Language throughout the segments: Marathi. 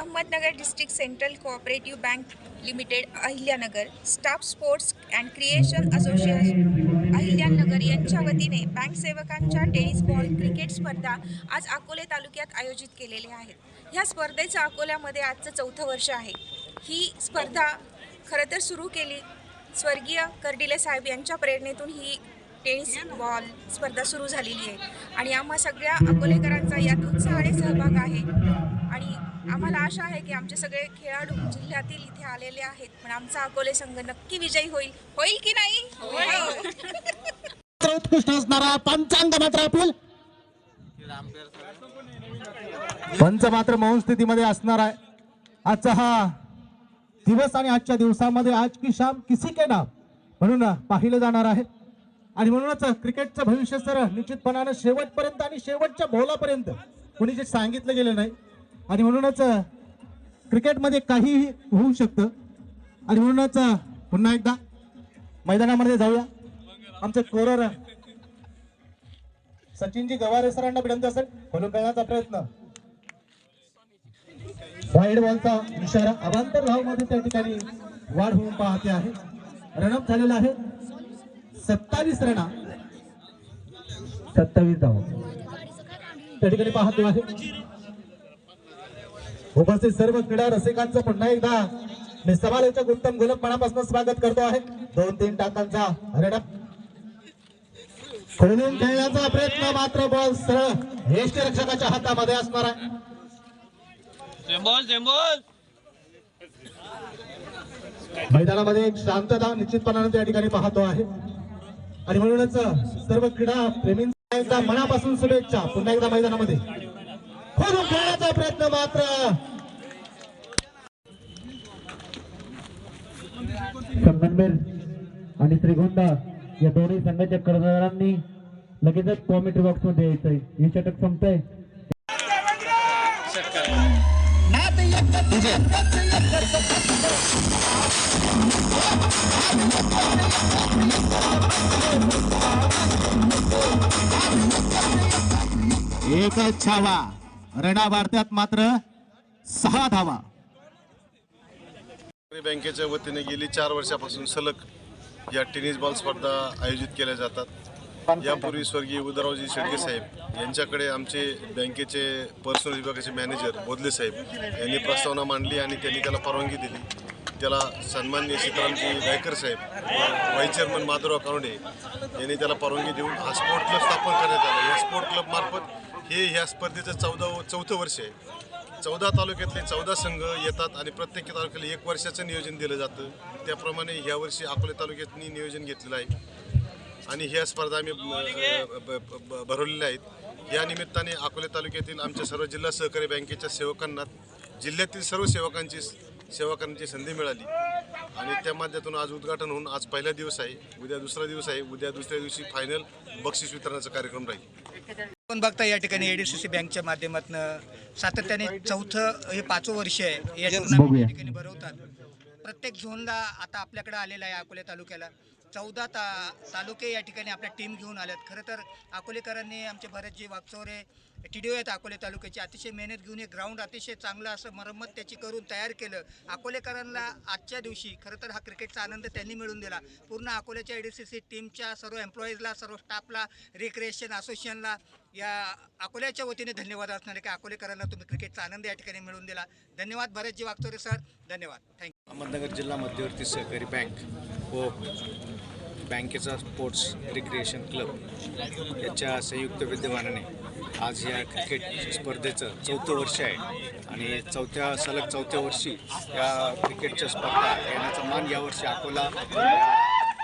Ahmednagar district central cooperative bank limited Ahilyanagar. Staff sports and creation association Ahilyanagar यांच्या वतीने बँक सेवकांच्या टेनिस बॉल क्रिकेट स्पर्धा आज अकोले तालुक्यात आयोजित केलेल्या आहेत. ह्या स्पर्धेचं अकोल्यामध्ये आजचं चौथं वर्ष आहे. ही स्पर्धा खरं तर सुरू केली. स्वर्गीय कर्डिले साहेब यांच्या प्रेरणेतून ही टेनिस बॉल स्पर्धा सुरू झालेली आहे. आणि आम्हा सगळ्या अकोलेकरांचा यात उत्साहाने सहभाग आहे. आम्हाला आशा आहे की आमचे सगळे खेळाडू जिल्ह्यातील इथे आलेले आहेत पण आमचा अकोले संघ नक्की विजयी होईल. होईल की नाही? उत्कृष्ट असणारा पंचांग मात्र आपलं पंच मात्र मौन स्थितीमध्ये असणार आहे. आजचा हा दिवस आणि आजच्या दिवसामध्ये आज की शाम किसी के नाम म्हणून पाहिलं जाणार आहे. आणि म्हणूनच क्रिकेटचं भविष्य सर निश्चितपणानं शेवटपर्यंत आणि शेवटच्या बोलापर्यंत कोणी जे सांगितलं गेलं नाही आणि म्हणूनच क्रिकेटमध्ये काहीही होऊ शकतं. आणि म्हणूनच पुन्हा एकदा मैदानामध्ये जाऊया. आमचे कोरर सचिनजी गवारे सरांना विनंती असेल खोलून करण्याचा प्रयत्न. वाईड बॉलचा इशारा अवांतर धावमध्ये त्या ठिकाणी वाढ होऊन पाहते आहे. रनअप झालेला आहे. सत्तावीस रना. सत्तावीस धाव. त्या ठिकाणी पाहतो आहे. उपस्थित सर्व क्रीडा रसिकांचं पुन्हा एकदा मी समालोचक उत्तम गुलाब मनापासून स्वागत करतो आहे. दोन तीन टाकांचा रनअप खोलून खेळण्याचा प्रयत्न मात्र बॉल सरळ यष्टीरक्षकाच्या हातामध्ये असणार आहे. मैदानामध्ये एक शांतता निश्चितपणाने त्या ठिकाणी पाहतो आहे. आणि म्हणूनच सर्व क्रीडा प्रेमींचा मनापासून शुभेच्छा पुन्हा एकदा मैदानामध्ये. खोलून खेळण्याचा प्रयत्न मात्र. संगमनेर आणि श्रीगोंदा या दोन्ही संघाच्या कर्णधारांनी लगेचच कॉमेंट्री बॉक्समध्ये यायचंय. हे षटक संपतंय. एक छावा. रडा भारतात मात्र सहा धावा. बँकेच्या वतीने गेली चार वर्षापासून सलग या टेनिस बॉल स्पर्धा आयोजित केल्या जातात. यापूर्वी स्वर्गीय उदरावजी शेडगे साहेब यांच्याकडे आमचे बँकेचे पर्सनल विभागाचे मॅनेजर बोधले साहेब यांनी प्रस्तावना मांडली आणि त्यांनी त्याला परवानगी दिली. त्याला सन्मान्य सीतारामजी गायकर साहेब व्हाईस चेअरमन माधुराव कानडे यांनी त्याला परवानगी देऊन हा स्पोर्ट क्लब स्थापन करण्यात आला. या स्पोर्ट क्लबमार्फत हे ह्या स्पर्धेचं चौदा चौथं वर्ष आहे. चौदा तालुक्यातले चौदा संघ येतात आणि प्रत्येक तालुक्याला एक वर्षाचं नियोजन दिलं जातं. त्याप्रमाणे ह्या वर्षी अकोले तालुक्यातनी नियोजन घेतलेलं आहे. आणि ह्या स्पर्धा आम्ही ब- ब- ब- भरवलेल्या आहेत. या निमित्ताने अकोले तालुक्यातील आमच्या सर्व जिल्हा सहकारी बँकेच्या सेवकांना जिल्ह्यातील सर्व सेवकांची सेवा करण्याची संधी मिळाली. आणि त्या माध्यमातून आज उद्घाटन होऊन आज पहिला दिवस आहे. उद्या दुसरा दिवस आहे. उद्या दुसऱ्या दिवशी फायनल बक्षीस वितरणाचा कार्यक्रम राहील. आपण बघता या ठिकाणी एडीसीसी बँकच्या माध्यमातून सातत्याने चौथं हे पाचवं वर्ष आहे. या ठिकाणी भरवतात. प्रत्येक झोनला आता आपल्याकडे आलेला आहे अकोले तालुक्याला. चौदा ता तालुके या ठिकाणी आपल्या टीम घेऊन आल्यात. खरं तर अकोलेकरांनी आमचे भरतजी वागचोरे टी डी ओ आहेत अकोले तालुक्याचे अतिशय मेहनत घेऊन एक ग्राउंड अतिशय चांगलं असं मरम्मत त्याची करून तयार केलं. अकोलेकरांना आजच्या दिवशी खरं तर हा क्रिकेटचा आनंद त्यांनी मिळून दिला. पूर्ण अकोल्याच्या ए डी सी सी टीमच्या सर्व एम्प्लॉईजला सर्व स्टाफला रिक्रिएशन असोसिएशनला या अकोल्याच्या वतीने धन्यवाद असणार आहे की अकोलेकरांना तुम्ही क्रिकेटचा आनंद या ठिकाणी मिळून दिला. धन्यवाद भरतजी वागचोरे सर. धन्यवाद. थँक्यू अहमदनगर जिल्हा मध्यवर्ती सहकारी बँक. व बँकेचा स्पोर्ट्स रिक्रिएशन क्लब याच्या संयुक्त विद्यमानाने आज या क्रिकेट स्पर्धेचं चौथं वर्ष आहे. आणि चौथ्या सलग चौथ्या वर्षी या क्रिकेटच्या स्पर्धा येण्याचा मान यावर्षी अकोला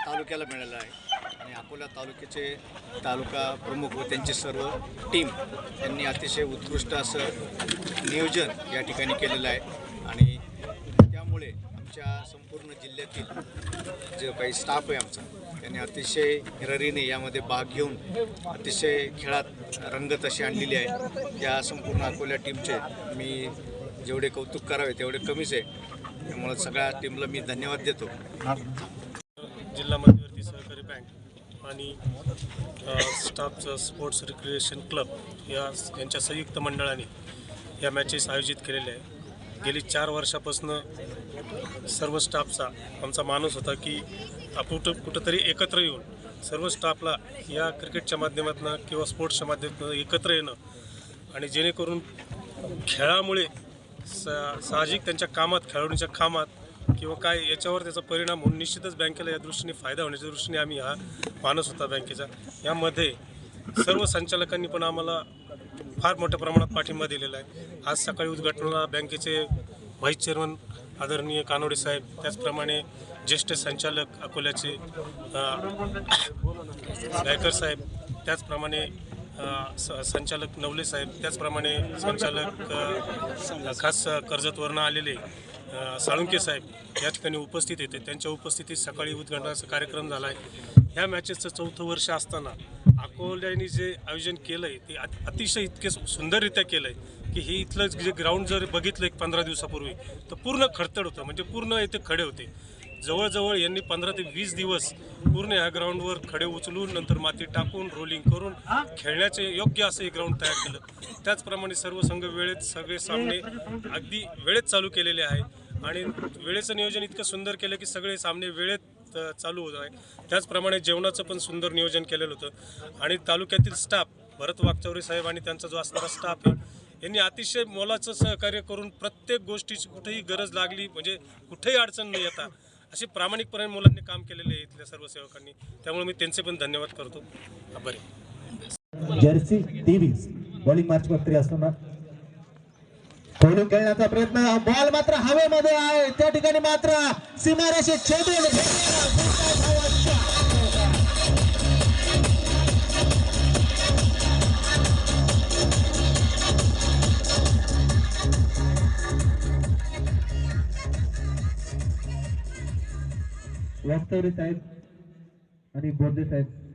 तालुक्याला मिळाला आहे. आणि अकोला तालुक्याचे तालुका प्रमुख व त्यांची सर्व टीम यांनी अतिशय उत्कृष्ट असं नियोजन या ठिकाणी केलेलं आहे. आणि आमच्या संपूर्ण जिल्ह्यातील जे काही स्टाफ आहे आमचा त्यांनी अतिशय हिरारीने यामध्ये भाग घेऊन अतिशय खेळात रंगत अशी आणलेली आहे. या संपूर्ण अकोल्या टीमचे मी जेवढे कौतुक करावे तेवढे कमीच आहे. त्यामुळे सगळ्या टीमला मी धन्यवाद देतो. जिल्हा मध्यवर्ती सहकारी बँक आणि स्टाफचं स्पोर्ट्स रिक्रिएशन क्लब या यांच्या संयुक्त मंडळाने या मॅचेस आयोजित केलेल्या आहे. गेली चार वर्षापासून सर्व स्टाफचा आमचा माणूस होता की आपण कुठं कुठंतरी एकत्र येऊन सर्व स्टाफला या क्रिकेटच्या माध्यमातून किंवा स्पोर्ट्सच्या माध्यमातून एकत्र येणं आणि जेणेकरून खेळामुळे सा साहजिक त्यांच्या कामात खेळाडूंच्या कामात किंवा काय याच्यावर त्याचा परिणाम होऊन निश्चितच बँकेला या दृष्टीने फायदा होण्याच्या दृष्टीने आम्ही हा मानस होता बँकेचा. यामध्ये सर्व संचालकांनी पण आम्हाला फार मोठ्या प्रमाणात पाठिंबा दिलेला आहे. आज सकाळी उद्घाटनाला बँकेचे व्हाईस चेअरमन आदरणीय कानोडे साहेब त्याचप्रमाणे ज्येष्ठ संचालक अकोल्याचे गायकर साहेब त्याचप्रमाणे स- संचालक नवले साहेब त्याचप्रमाणे संचालक खास कर्जतवरनं आलेले साळुंके साहेब या ठिकाणी उपस्थित येते. त्यांच्या उपस्थितीत सकाळी उद्घाटनाचा कार्यक्रम झाला आहे. ह्या मॅचेसचं चौथं वर्ष असताना अकोल्याने जे आयोजन केलं आहे ते अतिशय इतके सुंदररित्या केलं आहे की हे इथलं जे ग्राउंड जर बघितलं एक पंधरा दिवसापूर्वी तर पूर्ण खडतड होतं. म्हणजे पूर्ण इथे खडे होते. जवळजवळ यांनी पंधरा ते वीस दिवस पूर्ण ह्या ग्राउंडवर खडे उचलून नंतर माती टाकून रोलिंग करून खेळण्याचे योग्य असं हे ग्राउंड तयार केलं. त्याचप्रमाणे सर्व संघ वेळेत सगळे सामने अगदी वेळेत चालू केलेले आहे. आणि वेळेचं नियोजन इतकं सुंदर केलं की सगळे सामने वेळेत अ, चालू होत आहे. त्याचप्रमाणे जेवणाचं पण सुंदर नियोजन केलेलं होतं. आणि तालुक्यातील स्टाफ भरत वागचौरे साहेब आणि त्यांचा जो असणारा स्टाफ आहे यांनी अतिशय मोलाचं सहकार्य करून प्रत्येक गोष्टीची कुठेही गरज लागली म्हणजे कुठेही अडचण न येता असे प्रामाणिकपणे मुलांनी काम केलेले आहे इथल्या सर्व सेवकांनी. त्यामुळे मी त्यांचे पण धन्यवाद करतो. बरे जर्सी तेवीस बॉलिंग मार्च असताना खोलून खेळण्याचा प्रयत्न? बॉल मात्र हवेमध्ये आहे. त्या ठिकाणी मात्र सीमारेषे छेदून भेटलेला गोलंदाज वास्तवरे साहेब आणि बोर्दे साहेब